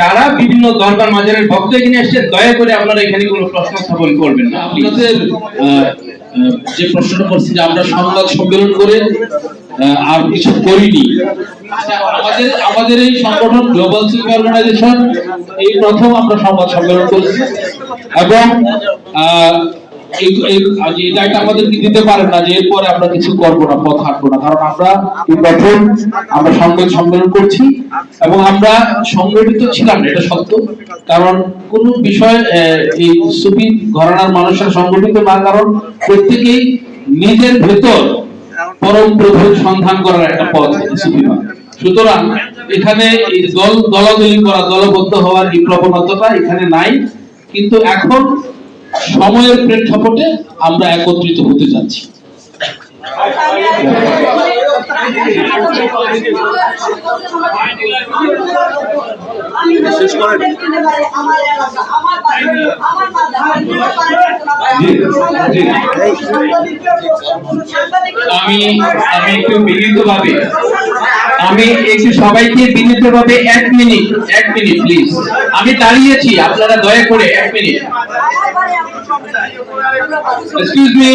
যারা বিভিন্ন দরবার মাজারের ভক্ত এখানে এসেছেন দয়া করে আপনারা এখানে কোনো প্রশ্ন স্থাপন করবেন না। আপনাদের যে প্রশ্নটা করছি যে আমরা সংবাদ সম্মেলন করে আর কিছু করিনি। আমাদের আমাদের এই সংগঠন গ্লোবাল সিভিল অর্গানাইজেশন এই প্রথম আমরা সংবাদ সম্মেলন করছি। এবং সংগঠিত না কারণ সুফি ঘরানার মানুষের সংগঠিত না, কারণ প্রত্যেকেই নিজের ভেতর পরম প্রভুর সন্ধান করার একটা পথ সুফিবাদ সুতরাং এখানে এই দল, দলাদলি করা, দলবদ্ধ হওয়ার এই এখানে নাই। কিন্তু এখন সময়ের প্রেক্ষাপটে আমরা একত্রিত হতে যাচ্ছি। আমি আমি একটু বিনীতভাবে আমি একটু সবাইকে বিনীতভাবে এক মিনিট এক মিনিট প্লিজ আমি দাঁড়িয়েছি আপনারা দয়া করে এক মিনিট। এক্সকিউজ মি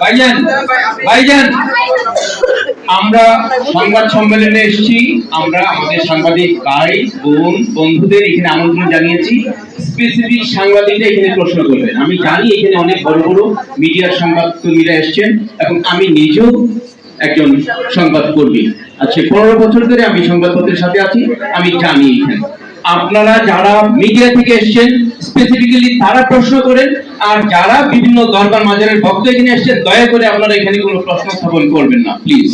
ভাইজান ভাইজান আমরা সংবাদ সম্মেলনে এসেছি। আমরা আমাদের সাংবাদিক ভাই, বোন, বন্ধুদের এখানে আমন্ত্রণ জানিয়েছি। স্পেসিফিক সাংবাদিকরা এখানে প্রশ্ন করবেন। আমি জানি এখানে অনেক বড় বড় মিডিয়ার সংবাদ কর্মীরা এসছেন এবং আমি নিজেও একজন সংবাদ কর্মী আচ্ছা পনেরো বছর ধরে আমি সংবাদপত্রের সাথে আছি। আমি জানি এখানে। আপনারা যারা মিডিয়া থেকে এসছেন স্পেসিফিক্যালি তারা প্রশ্ন করেন, আর যারা বিভিন্ন দরবার মাজারের ভক্ত এখানে এসছেন, দয়া করে আপনারা এখানে কোনো প্রশ্ন স্থাপন করবেন না প্লিজ